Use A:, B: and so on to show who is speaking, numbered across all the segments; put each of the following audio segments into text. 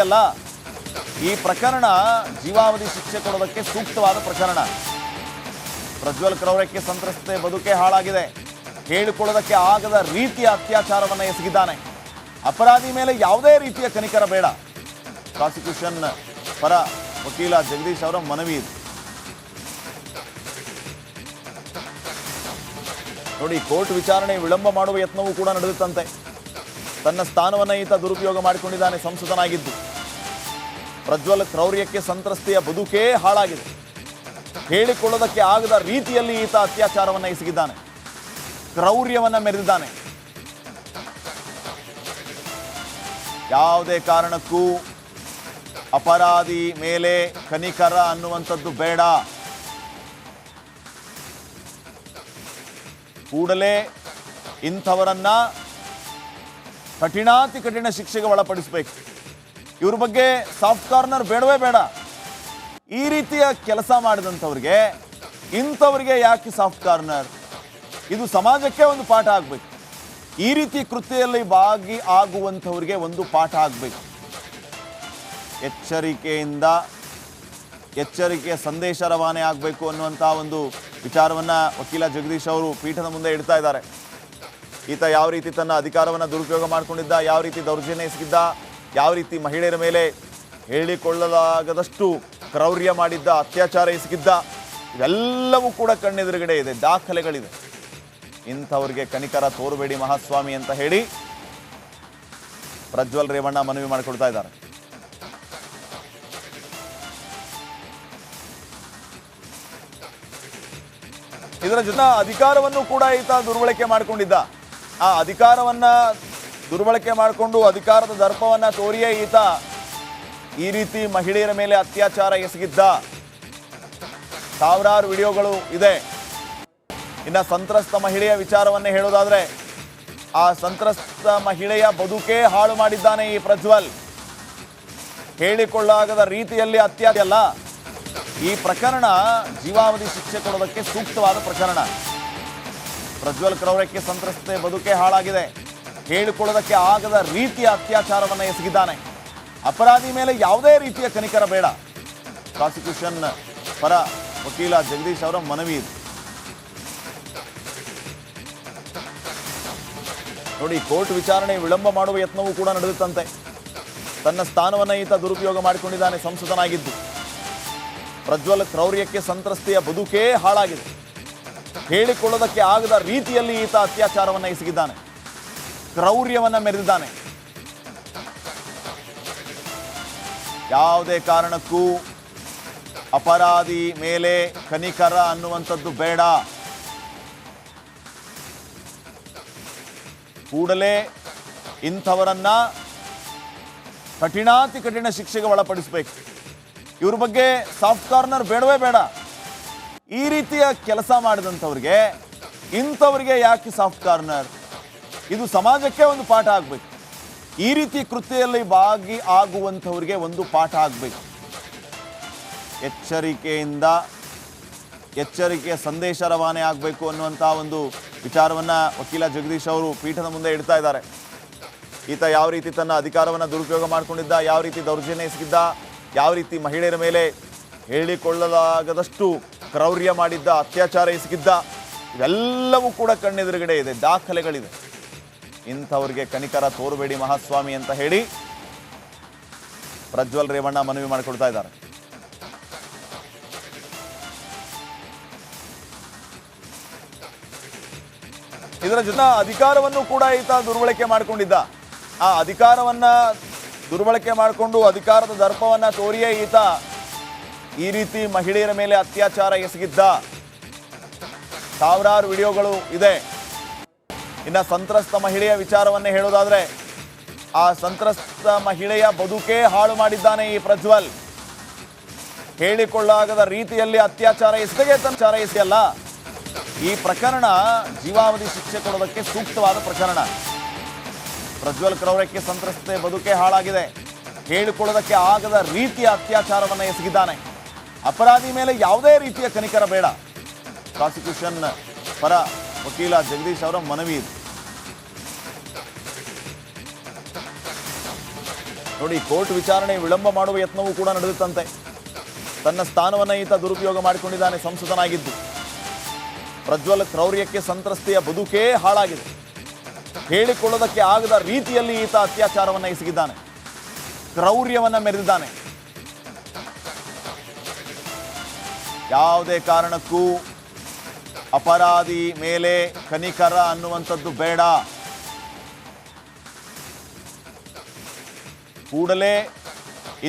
A: ಅಲ್ಲ, ಈ ಪ್ರಕರಣ ಜೀವಾವಧಿ ಶಿಕ್ಷೆ ಕೊಡೋದಕ್ಕೆ ಸೂಕ್ತವಾದ ಪ್ರಕರಣ. ಪ್ರಜ್ವಲ್ ಕ್ರೌರ್ಯಕ್ಕೆ ಸಂತ್ರಸ್ತೆ ಬದುಕೆ ಹಾಳಾಗಿದೆ. ಹೇಳಿಕೊಳ್ಳೋದಕ್ಕೆ ಆಗದ ರೀತಿಯ ಅತ್ಯಾಚಾರವನ್ನ ಎಸಗಿದ್ದಾನೆ. ಅಪರಾಧಿ ಮೇಲೆ ಯಾವುದೇ ರೀತಿಯ ಕನಿಕರ ಬೇಡ. ಪ್ರಾಸಿಕ್ಯೂಷನ್ ಪರ ವಕೀಲ ಜಗದೀಶ್ ಅವರ ಮನವಿ ಇದು. ನೋಡಿ, ಕೋರ್ಟ್ ವಿಚಾರಣೆ ವಿಳಂಬ ಮಾಡುವ ಯತ್ನವೂ ಕೂಡ ನಡೆದಿತ್ತಂತೆ ತನ್ನ ಸ್ಥಾನವನ್ನು ಈತ ದುರುಪಯೋಗ ಮಾಡಿಕೊಂಡಿದ್ದಾನೆ, ಸಂಸದನಾಗಿದ್ದು. ಪ್ರಜ್ವಲ್ ಕ್ರೌರ್ಯಕ್ಕೆ ಸಂತ್ರಸ್ತೆಯ ಬದುಕೇ ಹಾಳಾಗಿದೆ. ಹೇಳಿಕೊಳ್ಳೋದಕ್ಕೆ ಆಗದ ರೀತಿಯಲ್ಲಿ ಈತ ಅತ್ಯಾಚಾರವನ್ನ ಎಸಗಿದ್ದಾನೆ. ಕ್ರೌರ್ಯವನ್ನ ಮೆರೆದಿದ್ದಾನೆ. ಯಾವುದೇ ಕಾರಣಕ್ಕೂ ಅಪರಾಧಿ ಮೇಲೆ ಕನಿಕರ ಅನ್ನುವಂಥದ್ದು ಬೇಡ. ಕೂಡಲೇ ಇಂಥವರನ್ನ ಕಠಿಣಾತಿ ಕಠಿಣ ಶಿಕ್ಷೆಗೆ ಒಳಪಡಿಸಬೇಕು. ಇವ್ರ ಬಗ್ಗೆ ಸಾಫ್ಟ್ ಕಾರ್ನರ್ ಬೇಡವೇ ಬೇಡ. ಈ ರೀತಿಯ ಕೆಲಸ ಮಾಡಿದಂಥವ್ರಿಗೆ, ಇಂಥವ್ರಿಗೆ ಯಾಕೆ ಸಾಫ್ಟ್ ಕಾರ್ನರ್? ಇದು ಸಮಾಜಕ್ಕೆ ಒಂದು ಪಾಠ ಆಗಬೇಕು. ಈ ರೀತಿ ಕೃತಿಯಲ್ಲಿ ಭಾಗಿ ಆಗುವಂಥವ್ರಿಗೆ ಒಂದು ಪಾಠ ಆಗಬೇಕು. ಎಚ್ಚರಿಕೆಯಿಂದ, ಎಚ್ಚರಿಕೆಯ ಸಂದೇಶ ರವಾನೆ ಆಗಬೇಕು ಅನ್ನುವಂಥ ಒಂದು ವಿಚಾರವನ್ನು ವಕೀಲ ಜಗದೀಶ್ ಅವರು ಪೀಠದ ಮುಂದೆ ಇಡ್ತಾ ಇದ್ದಾರೆ. ಈತ ಯಾವ ರೀತಿ ತನ್ನ ಅಧಿಕಾರವನ್ನು ದುರುಪಯೋಗ ಮಾಡಿಕೊಂಡಿದ್ದ, ಯಾವ ರೀತಿ ದೌರ್ಜನ್ಯ ಎಸಗಿದ್ದ ಯಾವ ರೀತಿ ಮಹಿಳೆಯರ ಮೇಲೆ ಹೇಳಿಕೊಳ್ಳಲಾಗದಷ್ಟು ಕ್ರೌರ್ಯ ಮಾಡಿದ್ದ, ಅತ್ಯಾಚಾರ ಎಸಗಿದ್ದ, ಇವೆಲ್ಲವೂ ಕೂಡ ಕಣ್ಣೆದುರುಗಡೆ ಇದೆ. ದಾಖಲೆಗಳಿದೆ. ಇಂಥವ್ರಿಗೆ ಕನಿಕರ ತೋರಬೇಡಿ ಮಹಾಸ್ವಾಮಿ ಅಂತ ಹೇಳಿ ಪ್ರಜ್ವಲ್ ರೇವಣ್ಣ ಮನವಿ ಮಾಡಿಕೊಡ್ತಾ ಇದ್ದಾರೆ. ಇದರ ಜೊತೆ ಅಧಿಕಾರವನ್ನು ಕೂಡ ಈತ ದುರ್ಬಳಕೆ ಮಾಡಿಕೊಂಡಿದ್ದ. ಆ ಅಧಿಕಾರವನ್ನ ದುರ್ಬಳಕೆ ಮಾಡಿಕೊಂಡು ಅಧಿಕಾರದ ದರ್ಪವನ್ನ ತೋರಿಯೇ ಈತ. ಈ ರೀತಿ ಮಹಿಳೆಯರ ಮೇಲೆ ಅತ್ಯಾಚಾರ ಎಸಗಿದ್ದ ಸಾವಿರಾರು ವಿಡಿಯೋಗಳು ಇದೆ. ಇನ್ನ ಸಂತ್ರಸ್ತ ಮಹಿಳೆಯ ವಿಚಾರವನ್ನೇ ಹೇಳೋದಾದರೆ, ಆ ಸಂತ್ರಸ್ತ ಮಹಿಳೆಯ ಬದುಕೇ ಹಾಳು ಮಾಡಿದ್ದಾನೆ ಈ ಪ್ರಜ್ವಲ್. ಹೇಳಿಕೊಳ್ಳಾಗದ ರೀತಿಯಲ್ಲಿ ಅತ್ಯಾಚಾರ ಈ ಪ್ರಕರಣ ಜೀವಾವಧಿ ಶಿಕ್ಷೆ ಕೊಡೋದಕ್ಕೆ ಸೂಕ್ತವಾದ ಪ್ರಕರಣ ಪ್ರಜ್ವಲ್ ಕ್ರೌರ್ಯಕ್ಕೆ ಸಂತ್ರಸ್ತೆ ಬದುಕೆ ಹಾಳಾಗಿದೆ. ಹೇಳಿಕೊಳ್ಳೋದಕ್ಕೆ ಆಗದ ರೀತಿಯ ಅತ್ಯಾಚಾರವನ್ನು ಎಸಗಿದ್ದಾನೆ. ಅಪರಾಧಿ ಮೇಲೆ ಯಾವುದೇ ರೀತಿಯ ಕನಿಕರ ಬೇಡ. ಪ್ರಾಸಿಕ್ಯೂಷನ್ ಪರ ವಕೀಲ ಜಗದೀಶ್ ಅವರ ಮನವಿ ಇದು. ನೋಡಿ, ಕೋರ್ಟ್ ವಿಚಾರಣೆ ವಿಳಂಬ ಮಾಡುವ ಯತ್ನವೂ ಕೂಡ ನಡೆದಿತ್ತಂತೆ ತನ್ನ ಸ್ಥಾನವನ್ನ ಈತ ದುರುಪಯೋಗ ಮಾಡಿಕೊಂಡಿದ್ದಾನೆ, ಸಂಸದನಾಗಿದ್ದು. ಪ್ರಜ್ವಲ್ ಕ್ರೌರ್ಯಕ್ಕೆ ಸಂತ್ರಸ್ತೆಯ ಬದುಕೇ ಹಾಳಾಗಿದೆ. ಹೇಳಿಕೊಳ್ಳೋದಕ್ಕೆ ಆಗದ ರೀತಿಯಲ್ಲಿ ಈತ ಅತ್ಯಾಚಾರವನ್ನು ಎಸಗಿದ್ದಾನೆ. ಕ್ರೌರ್ಯವನ್ನ ಮೆರೆದಿದ್ದಾನೆ. ಯಾವುದೇ ಕಾರಣಕ್ಕೂ ಅಪರಾಧಿ ಮೇಲೆ ಕನಿಕರ ಅನ್ನುವಂಥದ್ದು ಬೇಡ. ಕೂಡಲೇ ಇಂಥವರನ್ನ ಕಠಿಣಾತಿ ಕಠಿಣ ಶಿಕ್ಷೆಗೆ ಒಳಪಡಿಸಬೇಕು. ಇವ್ರ ಬಗ್ಗೆ ಸಾಫ್ಟ್ ಕಾರ್ನರ್ ಬೇಡವೇ ಬೇಡ. ಈ ರೀತಿಯ ಕೆಲಸ ಮಾಡಿದಂಥವ್ರಿಗೆ ಇಂಥವ್ರಿಗೆ ಯಾಕೆ ಸಾಫ್ಟ್ ಕಾರ್ನರ್? ಇದು ಸಮಾಜಕ್ಕೆ ಒಂದು ಪಾಠ ಆಗಬೇಕು. ಈ ರೀತಿ ಕೃತ್ಯದಲ್ಲಿ ಭಾಗಿ ಆಗುವಂಥವ್ರಿಗೆ ಒಂದು ಪಾಠ ಆಗಬೇಕು. ಎಚ್ಚರಿಕೆಯಿಂದ, ಎಚ್ಚರಿಕೆಯ ಸಂದೇಶ ರವಾನೆ ಆಗಬೇಕು ಅನ್ನುವಂಥ ಒಂದು ವಿಚಾರವನ್ನು ವಕೀಲ ಜಗದೀಶ್ ಅವರು ಪೀಠದ ಮುಂದೆ ಇಡ್ತಾ ಇದ್ದಾರೆ. ಈತ ಯಾವ ರೀತಿ ತನ್ನ ಅಧಿಕಾರವನ್ನು ದುರುಪಯೋಗ ಮಾಡಿಕೊಂಡಿದ್ದ, ಯಾವ ರೀತಿ ದೌರ್ಜನ್ಯ ಎಸಗಿದ್ದ, ಯಾವ ರೀತಿ ಮಹಿಳೆಯರ ಮೇಲೆ ಹೇಳಿಕೊಳ್ಳಲಾಗದಷ್ಟು ಕ್ರೌರ್ಯ ಮಾಡಿದ್ದ, ಅತ್ಯಾಚಾರ ಎಸಗಿದ್ದ, ಇವೆಲ್ಲವೂ ಕೂಡ ಕಣ್ಣೆದುರುಗಡೆ ಇದೆ, ದಾಖಲೆಗಳಿದೆ. ಇಂಥವ್ರಿಗೆ ಕನಿಕರ ತೋರಬೇಡಿ ಮಹಾಸ್ವಾಮಿ ಅಂತ ಹೇಳಿ ಪ್ರಜ್ವಲ್ ರೇವಣ್ಣ ಮನವಿ ಮಾಡಿಕೊಡ್ತಾ ಇದ್ದಾರೆ. ಇದರ ಜೊತೆ ಅಧಿಕಾರವನ್ನು ಕೂಡ ಈತ ದುರ್ಬಳಕೆ ಮಾಡಿಕೊಂಡಿದ್ದ. ಆ ಅಧಿಕಾರವನ್ನ ದುರ್ಬಳಕೆ ಮಾಡಿಕೊಂಡು ಅಧಿಕಾರದ ದರ್ಪವನ್ನ ತೋರಿಯೇ ಈತ ಈ ರೀತಿ ಮಹಿಳೆಯರ ಮೇಲೆ ಅತ್ಯಾಚಾರ ಎಸಗಿದ್ದ. ಸಾವಿರಾರು ವಿಡಿಯೋಗಳು ಇದೆ. ಇನ್ನ ಸಂತ್ರಸ್ತ ಮಹಿಳೆಯ ವಿಚಾರವನ್ನೇ ಹೇಳೋದಾದರೆ, ಆ ಸಂತ್ರಸ್ತ ಮಹಿಳೆಯ ಬದುಕೇ ಹಾಳು ಮಾಡಿದ್ದಾನೆ ಈ ಪ್ರಜ್ವಲ್. ಹೇಳಿಕೊಳ್ಳಾಗದ ರೀತಿಯಲ್ಲಿ ಅತ್ಯಾಚಾರ ಎಸಗೆ ಅತ್ಯಾಚಾರ ಎಸೆಯಲ್ಲ ಈ ಪ್ರಕರಣ ಜೀವಾವಧಿ ಶಿಕ್ಷೆ ಕೊಡೋದಕ್ಕೆ ಸೂಕ್ತವಾದ ಪ್ರಕರಣ ಪ್ರಜ್ವಲ್ ಕ್ರೌರ್ಯಕ್ಕೆ ಸಂತ್ರಸ್ತೆ ಬದುಕೇ ಹಾಳಾಗಿದೆ. ಹೇಳಿಕೊಳ್ಳೋದಕ್ಕೆ ಆಗದ ರೀತಿಯ ಅತ್ಯಾಚಾರವನ್ನು ಎಸಗಿದ್ದಾನೆ. ಅಪರಾಧಿ ಮೇಲೆ ಯಾವುದೇ ರೀತಿಯ ಕನಿಕರ ಬೇಡ. ಪ್ರಾಸಿಕ್ಯೂಷನ್ ಪರ ವಕೀಲ ಜಗದೀಶ್ ಅವರ ಮನವಿ ಇದು. ನೋಡಿ, ಕೋರ್ಟ್ ವಿಚಾರಣೆ ವಿಳಂಬ ಮಾಡುವ ಯತ್ನವೂ ಕೂಡ ನಡೆದಿತ್ತಂತೆ ತನ್ನ ಸ್ಥಾನವನ್ನು ಈತ ದುರುಪಯೋಗ ಮಾಡಿಕೊಂಡಿದ್ದಾನೆ, ಸಂಸದನಾಗಿದ್ದು. ಪ್ರಜ್ವಲ್ ಕ್ರೌರ್ಯಕ್ಕೆ ಸಂತ್ರಸ್ತೆಯ ಬದುಕೇ ಹಾಳಾಗಿದೆ. ಹೇಳಿಕೊಳ್ಳೋದಕ್ಕೆ ಆಗದ ರೀತಿಯಲ್ಲಿ ಈತ ಅತ್ಯಾಚಾರವನ್ನು ಎಸಗಿದ್ದಾನೆ. ಕ್ರೌರ್ಯವನ್ನು ಮೆರೆದಿದ್ದಾನೆ. ಯಾವುದೇ ಕಾರಣಕ್ಕೂ ಅಪರಾಧಿ ಮೇಲೆ ಕನಿಕರ ಅನ್ನುವಂಥದ್ದು ಬೇಡ. ಕೂಡಲೇ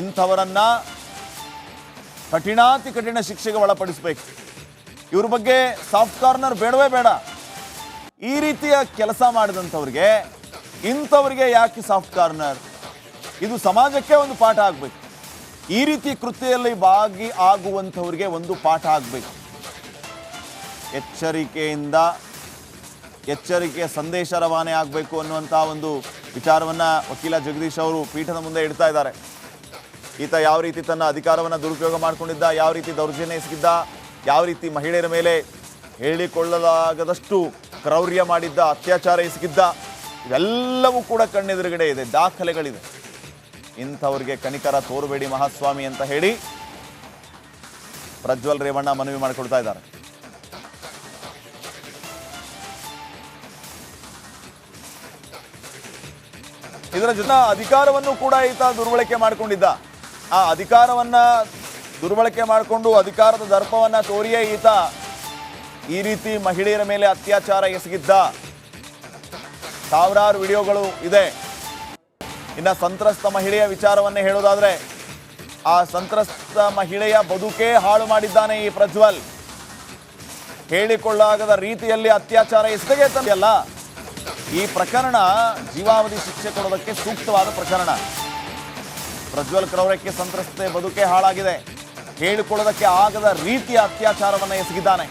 A: ಇಂಥವರನ್ನ ಕಠಿಣಾತಿ ಕಠಿಣ ಶಿಕ್ಷೆಗೆ ಒಳಪಡಿಸಬೇಕು. ಇವ್ರ ಬಗ್ಗೆ ಸಾಫ್ಟ್ ಕಾರ್ನರ್ ಬೇಡವೇ ಬೇಡ. ಈ ರೀತಿಯ ಕೆಲಸ ಮಾಡಿದಂಥವ್ರಿಗೆ ಇಂಥವ್ರಿಗೆ ಯಾಕೆ ಸಾಫ್ಟ್ ಕಾರ್ನರ್? ಇದು ಸಮಾಜಕ್ಕೆ ಒಂದು ಪಾಠ ಆಗಬೇಕು. ಈ ರೀತಿ ಕೃತ್ಯದಲ್ಲಿ ಭಾಗಿ ಆಗುವಂಥವ್ರಿಗೆ ಒಂದು ಪಾಠ ಆಗಬೇಕು. ಎಚ್ಚರಿಕೆಯಿಂದ, ಎಚ್ಚರಿಕೆಯ ಸಂದೇಶ ರವಾನೆ ಆಗಬೇಕು ಅನ್ನುವಂಥ ಒಂದು ವಿಚಾರವನ್ನು ವಕೀಲ ಜಗದೀಶ್ ಅವರು ಪೀಠದ ಮುಂದೆ ಇಡ್ತಾ ಇದ್ದಾರೆ. ಈತ ಯಾವ ರೀತಿ ತನ್ನ ಅಧಿಕಾರವನ್ನು ದುರುಪಯೋಗ ಮಾಡಿಕೊಂಡಿದ್ದ, ಯಾವ ರೀತಿ ದೌರ್ಜನ್ಯ ಎಸಗಿದ್ದ, ಯಾವ ರೀತಿ ಮಹಿಳೆಯರ ಮೇಲೆ ಹೇಳಿಕೊಳ್ಳಲಾಗದಷ್ಟು ಕ್ರೌರ್ಯ ಮಾಡಿದ್ದ, ಅತ್ಯಾಚಾರ ಎಸಗಿದ್ದ, ಇವೆಲ್ಲವೂ ಕೂಡ ಕಣ್ಣೆದುರುಗಡೆ ಇದೆ, ದಾಖಲೆಗಳಿದೆ. ಇಂಥವ್ರಿಗೆ ಕನಿಕರ ತೋರಬೇಡಿ ಮಹಾಸ್ವಾಮಿ ಅಂತ ಹೇಳಿ ಪ್ರಜ್ವಲ್ ರೇವಣ್ಣ ಮನವಿ ಮಾಡಿಕೊಡ್ತಾ ಇದ್ದಾರೆ. ಇದರ ಜೊತೆ ಅಧಿಕಾರವನ್ನು ಕೂಡ ಈತ ದುರ್ಬಳಕೆ ಮಾಡಿಕೊಂಡಿದ್ದ. ಆ ಅಧಿಕಾರವನ್ನ ದುರ್ಬಳಕೆ ಮಾಡಿಕೊಂಡು ಅಧಿಕಾರದ ದರ್ಪವನ್ನ ತೋರಿಯೇ ಈತ ಈ ರೀತಿ ಮಹಿಳೆಯರ ಮೇಲೆ ಅತ್ಯಾಚಾರ ಎಸಗಿದ್ದ. ಸಾವಿರಾರು ವಿಡಿಯೋಗಳು ಇದೆ. ಇನ್ನ ಸಂತ್ರಸ್ತ ಮಹಿಳೆಯ ವಿಚಾರವನ್ನೇ ಹೇಳೋದಾದ್ರೆ, ಆ ಸಂತ್ರಸ್ತ ಮಹಿಳೆಯ ಬದುಕೇ ಹಾಳು ಮಾಡಿದ್ದಾನೆ ಈ ಪ್ರಜ್ವಲ್. ಹೇಳಿಕೊಳ್ಳಾಗದ ರೀತಿಯಲ್ಲಿ ಅತ್ಯಾಚಾರ ಎಸಗೇ ತಂದೆಯಲ್ಲ ಈ ಪ್ರಕರಣ ಜೀವಾವಧಿ ಶಿಕ್ಷೆ ಕೊಡೋದಕ್ಕೆ ಸೂಕ್ತವಾದ ಪ್ರಕರಣ. ಪ್ರಜ್ವಲ್ ಕ್ರೌರ್ಯಕ್ಕೆ ಸಂತ್ರಸ್ತೆ ಬದುಕೇ ಹಾಳಾಗಿದೆ. ಹೇಳಿಕೊಳ್ಳೋದಕ್ಕೆ ಆಗದ ರೀತಿಯ ಅತ್ಯಾಚಾರವನ್ನು ಎಸಗಿದ್ದಾನೆ.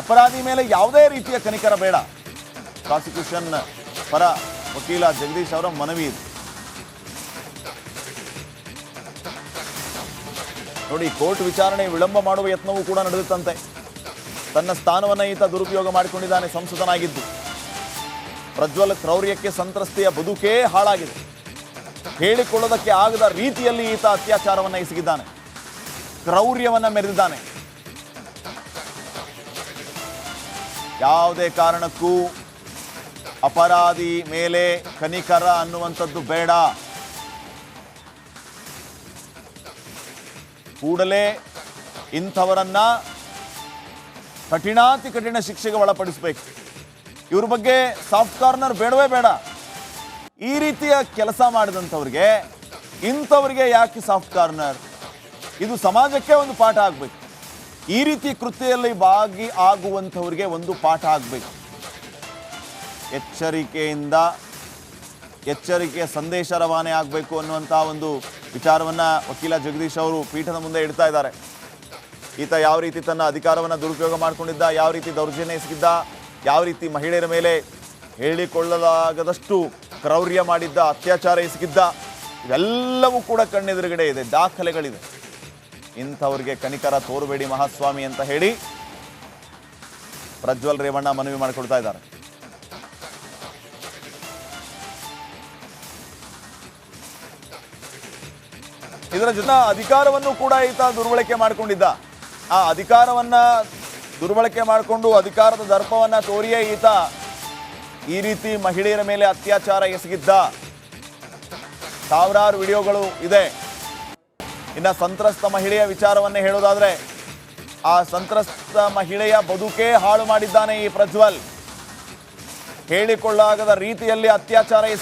A: ಅಪರಾಧಿ ಮೇಲೆ ಯಾವುದೇ ರೀತಿಯ ಕನಿಕರ ಬೇಡ. ಪ್ರಾಸಿಕ್ಯೂಷನ್ ಪರ ವಕೀಲ ಜಗದೀಶ್ ಅವರ ಮನವಿ ಇದು. ನೋಡಿ, ಕೋರ್ಟ್ ವಿಚಾರಣೆ ವಿಳಂಬ ಮಾಡುವ ಯತ್ನವೂ ಕೂಡ ನಡೆದಿತ್ತಂತೆ. ತನ್ನ ಸ್ಥಾನವನ್ನು ಈತ ದುರುಪಯೋಗ ಮಾಡಿಕೊಂಡಿದ್ದಾನೆ, ಸಂಸದನಾಗಿದ್ದು. ಪ್ರಜ್ವಲ್ ಕ್ರೌರ್ಯಕ್ಕೆ ಸಂತ್ರಸ್ತೆಯ ಬದುಕೇ ಹಾಳಾಗಿದೆ. ಹೇಳಿಕೊಳ್ಳೋದಕ್ಕೆ ಆಗದ ರೀತಿಯಲ್ಲಿ ಈತ ಅತ್ಯಾಚಾರವನ್ನು ಎಸಗಿದ್ದಾನೆ. ಕ್ರೌರ್ಯವನ್ನ ಮೆರೆದಿದ್ದಾನೆ. ಯಾವುದೇ ಕಾರಣಕ್ಕೂ ಅಪರಾಧಿ ಮೇಲೆ ಕನಿಕರ ಅನ್ನುವಂಥದ್ದು ಬೇಡ. ಕೂಡಲೇ ಇಂಥವರನ್ನ ಕಠಿಣಾತಿ ಕಠಿಣ ಶಿಕ್ಷೆಗೆ ಒಳಪಡಿಸಬೇಕು. ಇವ್ರ ಬಗ್ಗೆ ಸಾಫ್ಟ್ ಕಾರ್ನರ್ ಬೇಡವೇ ಬೇಡ. ಈ ರೀತಿಯ ಕೆಲಸ ಮಾಡಿದಂಥವ್ರಿಗೆ, ಇಂಥವ್ರಿಗೆ ಯಾಕೆ ಸಾಫ್ಟ್ ಕಾರ್ನರ್? ಇದು ಸಮಾಜಕ್ಕೆ ಒಂದು ಪಾಠ ಆಗಬೇಕು. ಈ ರೀತಿ ಕೃತಿಯಲ್ಲಿ ಭಾಗಿ ಆಗುವಂಥವ್ರಿಗೆ ಒಂದು ಪಾಠ ಆಗಬೇಕು. ಎಚ್ಚರಿಕೆಯಿಂದ, ಎಚ್ಚರಿಕೆಯ ಸಂದೇಶ ರವಾನೆ ಆಗಬೇಕು ಅನ್ನುವಂಥ ಒಂದು ವಿಚಾರವನ್ನು ವಕೀಲ ಜಗದೀಶ್ ಅವರು ಪೀಠದ ಮುಂದೆ ಇಡ್ತಾ ಇದ್ದಾರೆ. ಈತ ಯಾವ ರೀತಿ ತನ್ನ ಅಧಿಕಾರವನ್ನು ದುರುಪಯೋಗ ಮಾಡಿಕೊಂಡಿದ್ದ, ಯಾವ ರೀತಿ ದೌರ್ಜನ್ಯ ಎಸಗಿದ್ದ ಯಾವ ರೀತಿ ಮಹಿಳೆಯರ ಮೇಲೆ ಹೇಳಿಕೊಳ್ಳಲಾಗದಷ್ಟು ಕ್ರೌರ್ಯ ಮಾಡಿದ್ದ, ಅತ್ಯಾಚಾರ ಎಸಗಿದ್ದ, ಇವೆಲ್ಲವೂ ಕೂಡ ಕಣ್ಣೆದುರುಗಡೆ ಇದೆ, ದಾಖಲೆಗಳಿದೆ. ಇಂಥವ್ರಿಗೆ ಕನಿಕರ ತೋರಬೇಡಿ ಮಹಾಸ್ವಾಮಿ ಅಂತ ಹೇಳಿ ಪ್ರಜ್ವಲ್ ರೇವಣ್ಣ ಮನವಿ ಮಾಡಿಕೊಡ್ತಾ ಇದ್ದಾರೆ. ಇದರ ಜೊತೆ ಅಧಿಕಾರವನ್ನು ಕೂಡ ಈತ ದುರ್ಬಳಕೆ ಮಾಡಿಕೊಂಡಿದ್ದ. ಆ ಅಧಿಕಾರವನ್ನ ದುರ್ಬಳಕೆ ಮಾಡಿಕೊಂಡು ಅಧಿಕಾರದ ದರ್ಪವನ್ನ ತೋರಿಯೇ ಈತ. ಈ ರೀತಿ ಮಹಿಳೆಯರ ಮೇಲೆ ಅತ್ಯಾಚಾರ ಎಸಗಿದ್ದ ಸಾವಿರಾರು ವಿಡಿಯೋಗಳು ಇದೆ. ಇನ್ನ ಸಂತ್ರಸ್ತ ಮಹಿಳೆಯ ವಿಚಾರವನ್ನ ಹೇಳೋದಾದರೆ, ಆ ಸಂತ್ರಸ್ತ ಮಹಿಳೆಯ ಬದುಕೇ ಹಾಳು ಮಾಡಿದ್ದಾನೆ ಈ ಪ್ರಜ್ವಲ್. ಹೇಳಿಕೊಳ್ಳಾಗದ ರೀತಿಯಲ್ಲಿ ಅತ್ಯಾಚಾರ